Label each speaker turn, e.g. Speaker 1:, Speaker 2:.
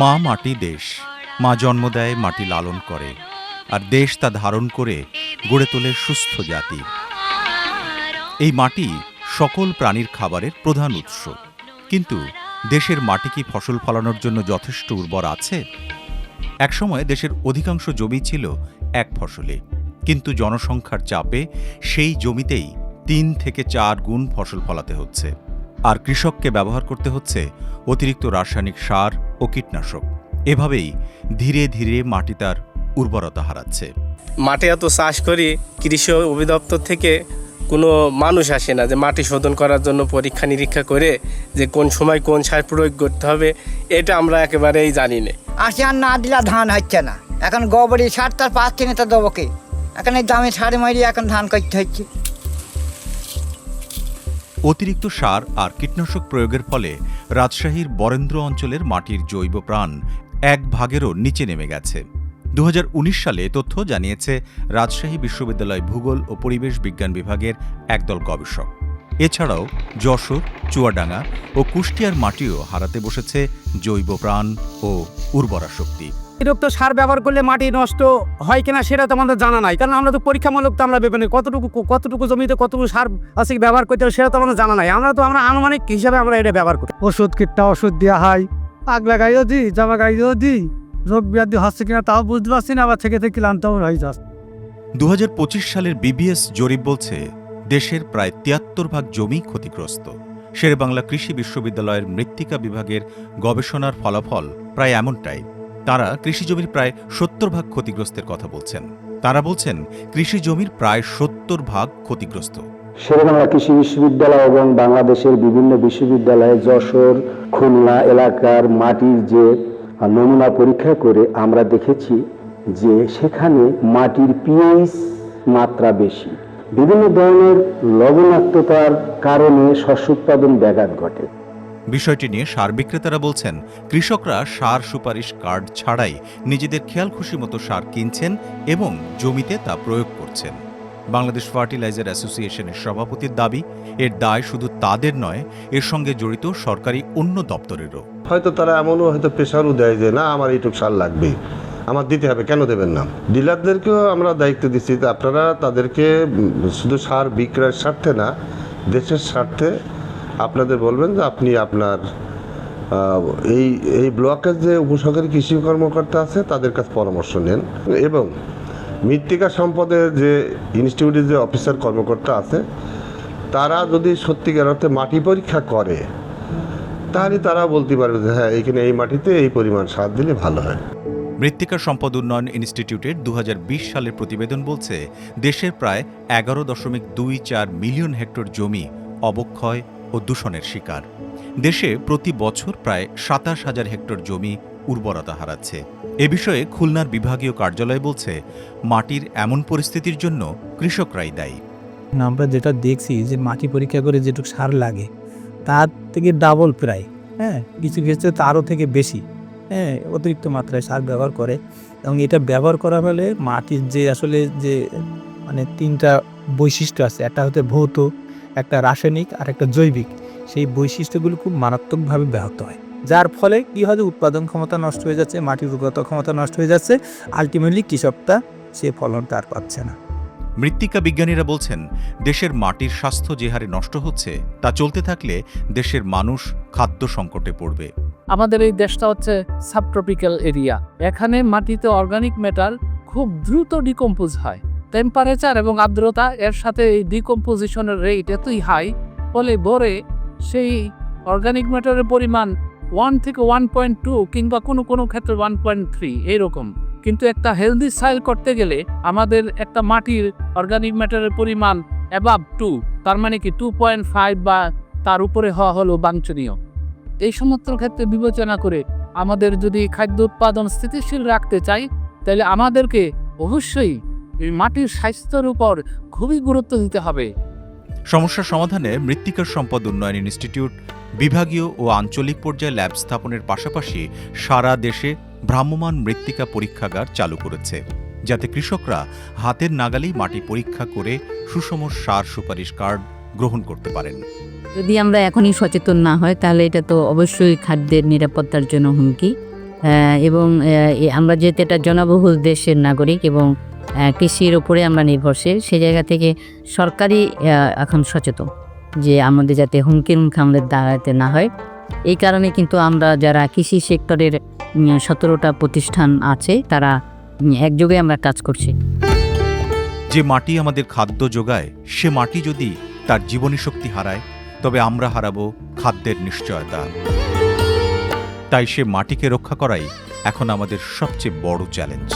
Speaker 1: মা মাটি দেশ, মা জন্ম দেয় মাটি লালন করে, আর দেশ তা ধারণ করে গড়ে তোলে সুস্থ জাতি। এই মাটি সকল প্রাণীর খাবারের প্রধান উৎস। কিন্তু দেশের মাটি কি ফসল ফলানোর জন্য যথেষ্ট উর্বর আছে? একসময় দেশের অধিকাংশ জমি ছিল এক ফসলে, কিন্তু জনসংখ্যার চাপে সেই জমিতেই তিন থেকে চার গুণ ফসল ফলাতে হচ্ছে। আর কৃষককে ব্যবহার করতে হচ্ছে অতিরিক্ত রাসায়নিক সার ও কীটনাশক। এভাবেই ধীরে ধীরে মাটি তার উর্বরতা হারাচ্ছে।
Speaker 2: মাঠে এত চাষ করি কৃষি অভিদপ্তর থেকে কোনো মানুষ আসে না যে মাটি শোধন করার জন্য পরীক্ষা নিরীক্ষা করে যে কোন সময় কোন সার প্রয়োগ করতে হবে এটা আমরা একেবারেই জানি না।
Speaker 3: আসি আর না দিলে ধান হচ্ছে না। এখন গোবরি সার তার পাচ্ছে না তা দেবো কি? এখন এই দামে সারে মারি এখন ধান করতে হচ্ছে।
Speaker 1: অতিরিক্ত সার আর কীটনাশক প্রয়োগের ফলে রাজশাহীর বরেন্দ্র অঞ্চলের মাটির জৈব প্রাণ এক ভাগেরও নিচে নেমে গেছে। দু হাজার উনিশ সালে তথ্য জানিয়েছে রাজশাহী বিশ্ববিদ্যালয় ভূগোল ও পরিবেশ বিজ্ঞান বিভাগের একদল গবেষক। এছাড়াও যশোর, চুয়াডাঙ্গা ও কুষ্টিয়ার মাটিও হারাতে বসেছে জৈব প্রাণ ও উর্বরা শক্তি।
Speaker 4: অতিরিক্ত সার ব্যবহার করলে মাটি নষ্ট হয় কিনা সেটা তো আমাদের জানা নাই। কারণ আমরা তো পরীক্ষামূলক তো আমরা ভেবে নিই। কতটুকু কতটুকু জমিতে কতটুকু সার আছে ব্যবহার করতে হবে সেটা তো আমাদের জানা নাই। আমরা তো আমরা আনুমানিক হিসাবে আমরা এটা ব্যবহার করি।
Speaker 5: ওষুধ কীটটা ওষুধ দেওয়া হয় আগ লাগাইও দিই জামা গাইও দিই। রোগ ব্যাধি হচ্ছে কিনা তাও বুঝতে পারছি না আবার থেকে থেকে ক্লান্তও হয়ে যাচ্ছে।
Speaker 1: দু সালের বিবিএস জরিপ বলছে দেশের প্রায় তিয়াত্তর ভাগ জমি ক্ষতিগ্রস্ত। শেরেবাংলা কৃষি বিশ্ববিদ্যালয়ের মৃত্তিকা বিভাগের গবেষণার ফলাফল প্রায় এমনটাই। তারা কৃষি জমির প্রায় সত্তর ভাগ ক্ষতিগ্রস্তের কথা বলছেন। তারা বলছেন কৃষি জমির প্রায় সত্তর ভাগ ক্ষতিগ্রস্ত।
Speaker 6: শেরেবাংলা কৃষি বিশ্ববিদ্যালয় এবং বাংলাদেশের বিভিন্ন বিশ্ববিদ্যালয়ে, যশোর, খুলনা এলাকার মাটির যে নমুনা পরীক্ষা করে আমরা দেখেছি যে সেখানে মাটির পিএইচ মাত্রা বেশি। বিভিন্ন ধরনের লবণাক্ততার কারণে শস্য উৎপাদন ব্যাঘাত ঘটে।
Speaker 1: বিষয়টি নিয়ে সার বিক্রেতারা বলছেন, কৃষকরা সার সুপারিশ কার্ড ছাড়াই নিজেদের খেয়াল খুশি মতো সার কিনছেন এবং জমিতে তা প্রয়োগ করছেন। বাংলাদেশ ফার্টিলাইজার অ্যাসোসিয়েশনের সভাপতির দাবি, এর দায় শুধু তাদের নয়, এর সঙ্গে জড়িত সরকারি অন্য দপ্তরেরও।
Speaker 7: হয়তো তারা এমনও হয়তো প্রেশারও দেয় যে, না, আমার এইটুক সার লাগবে আমার দিতে হবে, কেন দেবেন না? ডিলারদেরকেও আমরা দায়িত্ব দিচ্ছি আপনারা তাদেরকে শুধু সার বিক্রয়ের স্বার্থে না, দেশের স্বার্থে আপনাদের বলবেন যে আপনি আপনার এই এই ব্লকের যে উপসহকারী কৃষি কর্মকর্তা আছে, তাদের কাছে পরামর্শ নেন। এবং মৃত্তিকা সম্পদের যে ইনস্টিটিউটের যে অফিসার কর্মকর্তা আছে, তারা যদি সত্যিকার অর্থে মাটি পরীক্ষা করে, তাহলে তারা বলতে পারবে যে হ্যাঁ এখানে এই মাটিতে এই পরিমাণ সার দিলে ভালো হয়।
Speaker 1: মৃত্তিকা সম্পদ উন্নয়ন ইনস্টিটিউটের দু হাজার বিশ সালের প্রতিবেদন বলছে দেশের প্রায় এগারো দশমিক দুই চার মিলিয়ন হেক্টর জমি অবক্ষয় ও দূষণের শিকার। দেশে প্রতি বছর প্রায় সাতাশ হাজার হেক্টর জমি উর্বরতা হারাচ্ছে। এ বিষয়ে খুলনার বিভাগীয় কার্যালয় বলছে, মাটির এমন পরিস্থিতির জন্য কৃষকরাই দায়ী।
Speaker 8: আমরা যেটা দেখছি যে মাটি পরীক্ষা করে যেটুকু সার লাগে, তার থেকে ডাবল প্রায় হ্যাঁ? কিছু ক্ষেত্রে তারও থেকে বেশি হ্যাঁ? অতিরিক্ত মাত্রায় সার ব্যবহার করে। এবং এটা ব্যবহার করা ফলে মাটির যে আসলে যে মানে তিনটা বৈশিষ্ট্য আছে, একটা হচ্ছে ভৌত একটা রাসায়নিক আর একটা জৈবিক। সেই বৈশিষ্ট্যগুলো খুব মারাত্মকভাবে ব্যাহত হয়। যার ফলে কি হয় যে উৎপাদন ক্ষমতা নষ্ট হয়ে যাচ্ছে মাটির উর্বরতা ক্ষমতা নষ্ট হয়ে যাচ্ছে আলটিমেটলি কৃষকটা সে ফলনটা আর পাচ্ছে না।
Speaker 1: মৃত্তিকা বিজ্ঞানীরা বলছেন দেশের মাটির স্বাস্থ্য যে হারে নষ্ট হচ্ছে তা চলতে থাকলে দেশের মানুষ খাদ্য সংকটে পড়বে।
Speaker 9: আমাদের এই দেশটা হচ্ছে সাবট্রপিক্যাল এরিয়া এখানে মাটিতে অর্গানিক ম্যাটার খুব দ্রুত ডিকম্পোজ হয়। টেম্পারেচার এবং আর্দ্রতা এর সাথে এই ডিকম্পোজিশনের রেট এতই হাই ফলে ভরে সেই অর্গানিক ম্যাটারের পরিমাণ ওয়ান থেকে ওয়ান পয়েন্ট টু কিংবা কোনো কোনো ক্ষেত্রে ওয়ান পয়েন্ট থ্রি এইরকম কিন্তু একটা হেলদি সাইল করতে গেলে আমাদের একটা মাটির অর্গানিক ম্যাটারের পরিমাণ অ্যাবাভ টু তার মানে কি টু পয়েন্ট ফাইভ বা তার উপরে হওয়া হলো বাঞ্ছনীয়। এই সমস্ত ক্ষেত্রে বিবেচনা করে আমাদের যদি খাদ্য উৎপাদন স্থিতিশীল রাখতে চাই, তাহলে আমাদেরকে অবশ্যই মাটির স্বাস্থ্যের উপর খুবই গুরুত্ব দিতে হবে।
Speaker 1: সমস্যা সমাধানে মৃত্তিকার সম্পদ উন্নয়ন ইনস্টিটিউট বিভাগীয় ও আঞ্চলিক পর্যায়ে ল্যাব স্থাপনের পাশাপাশি সারা দেশে ভ্রাম্যমাণ মৃত্তিকা পরীক্ষাগার চালু করেছে যাতে কৃষকরা হাতের নাগালেই মাটি পরীক্ষা করে সুষম সার সুপারিশ কার্ড গ্রহণ করতে পারেন।
Speaker 10: যদি আমরা এখনই সচেতন না হয় তাহলে এটা তো অবশ্যই খাদ্যের নিরাপত্তার জন্য হুমকি। এবং আমরা যেহেতু এটা জনবহুল দেশের নাগরিক এবং কৃষির উপরে আমরা নির্ভরশীল। সেই জায়গা থেকে সরকারই এখন সচেতন যে আমাদের যাতে হুমকির মুখে আমাদের দাঁড়াতে না হয়। এই কারণে কিন্তু আমরা যারা কৃষি সেক্টরের সতেরোটা প্রতিষ্ঠান আছে, তারা একযোগে আমরা কাজ করছি।
Speaker 1: যে মাটি আমাদের খাদ্য যোগায়, সে মাটি যদি তার জীবনী শক্তি হারায়, তবে আমরা হারাবো খাদ্যের নিশ্চয়তা। তাই সে মাটিকে রক্ষা করাই এখন আমাদের সবচেয়ে বড় চ্যালেঞ্জ।